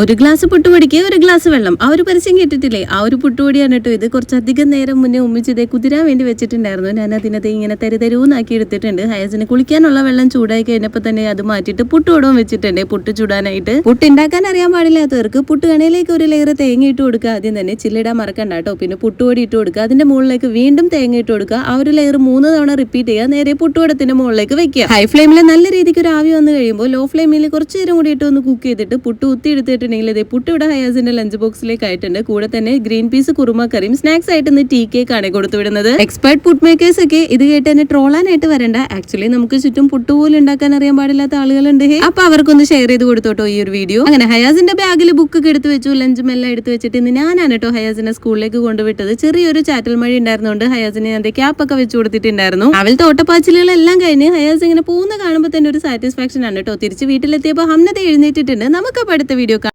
ഒരു ഗ്ലാസ് പുട്ടുപൊടിക്ക് ഒരു ഗ്ലാസ് വെള്ളം. ആ ഒരു പരസ്യം കേട്ടിട്ടില്ലേ? ആ ഒരു പുട്ടുപൊടിയാണ് കേട്ടോ ഇത് കുറച്ചധികം നേരം മുന്നേ ഉമ്മിച്ചതേ കുതിരാൻ വേണ്ടി വെച്ചിട്ടുണ്ടായിരുന്നു. ഞാൻ അതിനകത്ത് ഇങ്ങനെ തരി തരൂന്നാക്കി എടുത്തിട്ടുണ്ട്. ഹയസിന് കുളിക്കാനുള്ള വെള്ളം ചൂടായി കഴിഞ്ഞപ്പോൾ തന്നെ അത് മാറ്റിയിട്ട് പുട്ടുപൊടവും വെച്ചിട്ടുണ്ട്. പുട്ട് ചൂടാനായിട്ട്. പുട്ട് ഉണ്ടാക്കാൻ അറിയാൻ പാടില്ലാത്തവർക്ക് പുട്ട് കണയിലേക്ക് ഒരു ലെയർ തേങ്ങ ഇട്ട് കൊടുക്കുക. ആദ്യം തന്നെ ചില്ലിടാൻ മറക്കണ്ട കേട്ടോ. പിന്നെ പുട്ടുപൊടി ഇട്ട് കൊടുക്കുക. അതിന്റെ മുകളിലേക്ക് വീണ്ടും തേങ്ങ ഇട്ട് കൊടുക്കുക. ആ ഒരു ലെയർ മൂന്ന് തവണ റിപ്പീറ്റ് ചെയ്യുക. നേരെ പുട്ടുപൊടത്തിന്റെ മുകളിലേക്ക് വെക്കുക. ഹൈ ഫ്ലെയിമിൽ നല്ല രീതിക്ക് ഒരു ആവി വന്നു കഴിയുമ്പോൾ ലോ ഫ്ലെയിമിൽ കുറച്ച് നേരം കൂടി ഇട്ട് ഒന്ന് കുക്ക് ചെയ്തിട്ട് പുട്ട് കുത്തി എടുത്തിട്ടുണ്ടെങ്കിൽ ഇതേ പുട്ട് ഇവിടെ ഹയാസിന്റെ ലഞ്ച് ബോക്സിലേക്ക് ആയിട്ടുണ്ട് കൂടെ തന്നെ ഗ്രീൻ പീസ് കുറുമ കറിയും സ്നാക്സ് ആയിട്ട് ഇന്ന് ടീ കേക്ക് ആണ് കൊടുത്തു വിടുന്നത്. എക്സ്പേർട്ട് പുട്ട് മേക്കേഴ്സ് ഒക്കെ ഇത് കേട്ട് തന്നെ ട്രോളാനായിട്ട് വരണ്ട. ആക്ച്വലി നമുക്ക് ചുറ്റും പുട്ട് പോലും ഉണ്ടാക്കാൻ അറിയാൻ പാടില്ലാത്ത ആളുകളുണ്ട്. അപ്പൊ അവർക്കൊന്ന് ഷെയർ ചെയ്ത് കൊടുത്തോട്ടോ ഈ ഒരു വീഡിയോ അങ്ങനെ ഹയാസിന്റെ ബാഗിൽ ബുക്ക് ഒക്കെ എടുത്ത് വെച്ചു ലഞ്ചും എല്ലാം എടുത്ത് വെച്ചിട്ട് ഇന്ന് ഞാനാണ് കേട്ടോ ഹയാസിനെ സ്കൂളിലേക്ക് കൊണ്ടുവിട്ടത്. ചെറിയൊരു ചാറ്റൽ മഴ ഉണ്ടായിരുന്നുണ്ട് ഹയാസിനെ ഞാൻ ക്യാപ്പ് ഒക്കെ വെച്ച് കൊടുത്തിട്ടുണ്ടായിരുന്നു. അവൾ തോട്ടപ്പാച്ചിലുകളെല്ലാം കഴിഞ്ഞ് ഹയാസ് ഇങ്ങനെ പോകുന്ന കാണുമ്പോൾ തന്നെ ഒരു സാറ്റിസ്ഫാക്ഷൻ ആണ് കേട്ടോ തിരിച്ച് വീട്ടിലെത്തിയപ്പോൾ ഹംനത എഴുന്നേറ്റിട്ടുണ്ട്. നമുക്ക് അടുത്ത വീഡിയോ